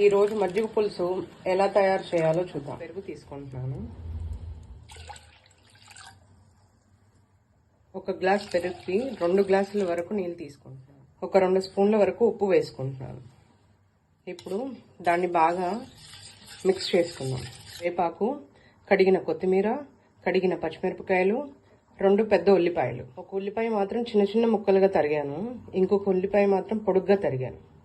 ఈరోజు మజ్జిగ పులుసు ఎలా తయారు చేయాలో చూద్దాం. పెరుగు తీసుకుంటున్నాను. ఒక గ్లాస్ పెరుగుకి రెండు గ్లాసుల వరకు నీళ్ళు తీసుకుంటున్నాను. ఒక రెండు స్పూన్ల వరకు ఉప్పు వేసుకుంటున్నాను. ఇప్పుడు దాన్ని బాగా మిక్స్ చేసుకుందాం. వేపాకు కడిగిన కొత్తిమీర కడిగిన పచ్చిమిరపకాయలు రెండు పెద్ద ఉల్లిపాయలు. ఒక ఉల్లిపాయ మాత్రం చిన్న చిన్న ముక్కలుగా తరిగాను. ఇంకొక ఉల్లిపాయ మాత్రం పొడుగ్గా తరిగాను.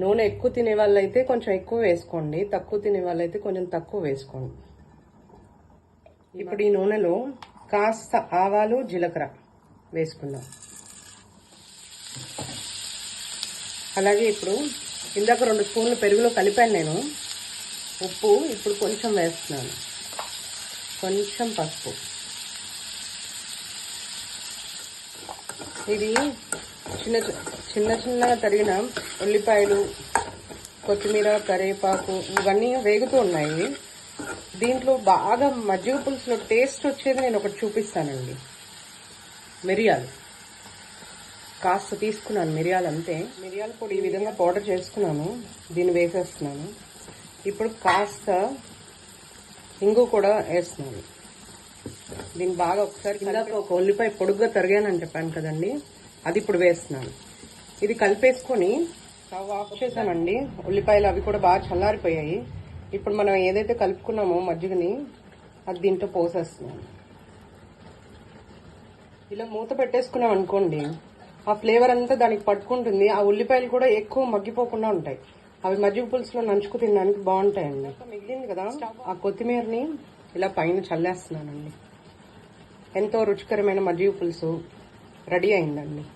నూనె ఎక్కువ తినే వాళ్ళైతే కొంచెం ఎక్కువ వేసుకోండి. తక్కువ తినే వాళ్ళైతే కొంచెం తక్కువ వేసుకోండి. ఇప్పుడు ఈ నూనెలో కాస్త ఆవాలు జీలకర్ర వేసుకుందాం. అలాగే ఇప్పుడు ఇందాక రెండు స్పూన్లు పెరుగులో కలిపాను నేను. ఉప్పు ఇప్పుడు కొంచెం వేస్తున్నాను. కొంచెం పసుపు. ఇది చిన్న చిన్న చిన్నగా తరిగిన ఉల్లిపాయలు కొత్తిమీర కరివేపాకు ఇవన్నీ వేగుతూ ఉన్నాయి. దీంట్లో బాగా మజ్జిగ పులుసులో టేస్ట్ వచ్చేది నేను ఒకటి చూపిస్తానండి. మిరియాలు. కాస్త తీసుకున్నాను మిరియాలు అంతే. మిరియాల పొడి ఈ విధంగా పౌడర్ చేసుకున్నాను. దీన్ని వేసేస్తున్నాను. ఇప్పుడు కాస్త ఇంగు కూడా వేస్తున్నాను. దీన్ని బాగా ఒకసారి ఇందాక ఒక ఉల్లిపాయ పొడుగ్గా తరిగానని చెప్పాను కదండి. అది ఇప్పుడు వేస్తున్నాను. ఇది కలిపేసుకొని స్టవ్ ఆఫ్ చేశానండి ఉల్లిపాయలు అవి కూడా బాగా చల్లారిపోయాయి. ఇప్పుడు మనం ఏదైతే కలుపుకున్నామో మజ్జిగని అది దీంట్లో పోసేస్తున్నాను. ఇలా మూత పెట్టేసుకున్నాం అనుకోండి ఆ ఫ్లేవర్ అంతా దానికి పట్టుకుంటుంది. ఆ ఉల్లిపాయలు కూడా ఎక్కువ మగ్గిపోకుండా ఉంటాయి. అవి మజ్జిగ పులుసులో నంచుకు తినడానికి బాగుంటాయండి. మిగిలింది కదా. ఆ కొత్తిమీరని ఇలా పైన చల్లేస్తున్నానండి. ఎంతో రుచికరమైన మజ్జిగ పులుసు. రెడీ అయిందండి.